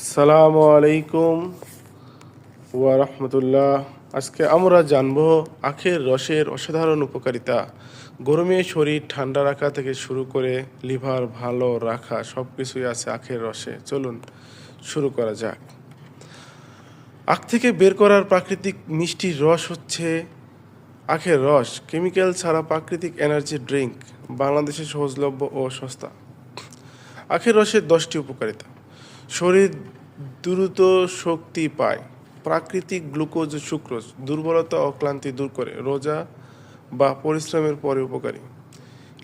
আসসালামু আলাইকুম ওয়া রাহমাতুল্লাহ। আজকে আমরা জানব আখের রসের অসাধারণ উপকারিতা। গরমে শরীর ঠান্ডা রাখা থেকে শুরু করে লিভার ভালো রাখা সব কিছুই আছে আখের রসে। চলুন শুরু করা যাক। আখ থেকে বের করার প্রাকৃতিক মিষ্টি রস হচ্ছে আখের রস, কেমিক্যাল ছাড়া প্রাকৃতিক এনার্জি ড্রিঙ্ক বাংলাদেশে সহজলভ্য ও সস্তা। আখের রসের দশটি উপকারিতা। শরীর দ্রুত শক্তি পায়। প্রাকৃতিক গ্লুকোজ সুক্রোজ, দুর্বলতা ও ক্লান্তি দূর করে, রোজা বা পরিশ্রমের পরে উপকারী।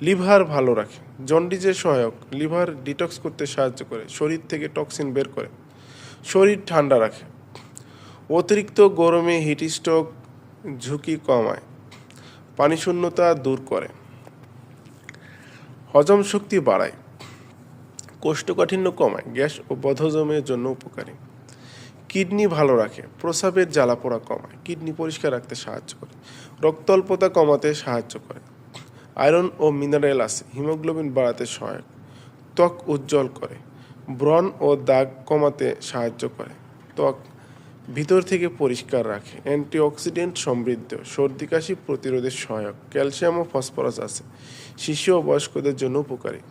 লিভার ভালো রাখে জন্ডিজের সহায়ক, লিভার ডিটক্স করতে সাহায্য করে, শরীর থেকে টক্সিন বের করে। শরীর ঠান্ডা রাখে, অতিরিক্ত গরমে হিট স্ট্রোক ঝুঁকি কমায়, পানিশূন্যতা দূর করে। হজম শক্তি বাড়ায় কোষ্ঠকাঠিন্য কমায়, গ্যাস ও বদহজমের জন্য উপকারী। কিডনি ভালো রাখে প্রস্রাবের জ্বালাপোড়া কমায়, কিডনি পরিষ্কার রাখতে সাহায্য করে, রক্তল্পতা কমাতে সাহায্য করে। আয়রন ও মিনারেল আছে, হিমোগ্লোবিন বাড়াতে সহায়ক, ত্বক উজ্জ্বল করে, ব্রণ ও দাগ কমাতে সাহায্য করে। ত্বক ভিতর থেকে পরিষ্কার রাখে, অ্যান্টিঅক্সিডেন্ট সমৃদ্ধ, সর্দি কাশি প্রতিরোধে সহায়ক, ক্যালসিয়াম ও ফসফরাস আছে, শিশু ও বয়স্কদের জন্য উপকারী।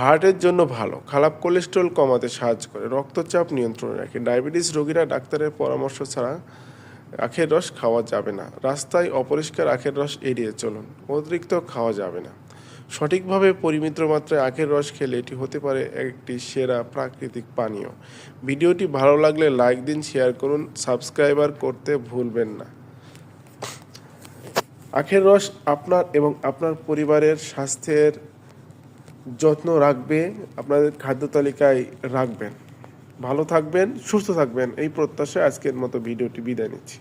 হার্টের জন্য ভালো। খারাপ কোলেস্ট্রল কমাতে সাহায্য করে। রক্তচাপ নিয়ন্ত্রণে রাখে। ডায়াবেটিস রোগীরা ডাক্তারের পরামর্শ ছাড়া আখের রস খাওয়া যাবে না। রাস্তায় অপরিষ্কার আখের রস এড়িয়ে চলুন। অতিরিক্ত খাওয়া যাবে না। সঠিকভাবে পরিমিত মাত্রায় আখের রস খেলে এটি হতে পারে একটি সেরা প্রাকৃতিক পানীয়। ভিডিওটি ভালো লাগলে লাইক দিন, শেয়ার করুন, সাবস্ক্রাইবার করতে ভুলবেন না। আখের রস আপনার এবং আপনার পরিবারের স্বাস্থ্যের যত্ন রাখবে আপনাদের খাদ্য তালিকায় রাখবেন। ভালো থাকবেন, সুস্থ থাকবেন, এই প্রত্যাশায় আজকের মতো ভিডিওটি বিদায় নিচ্ছি।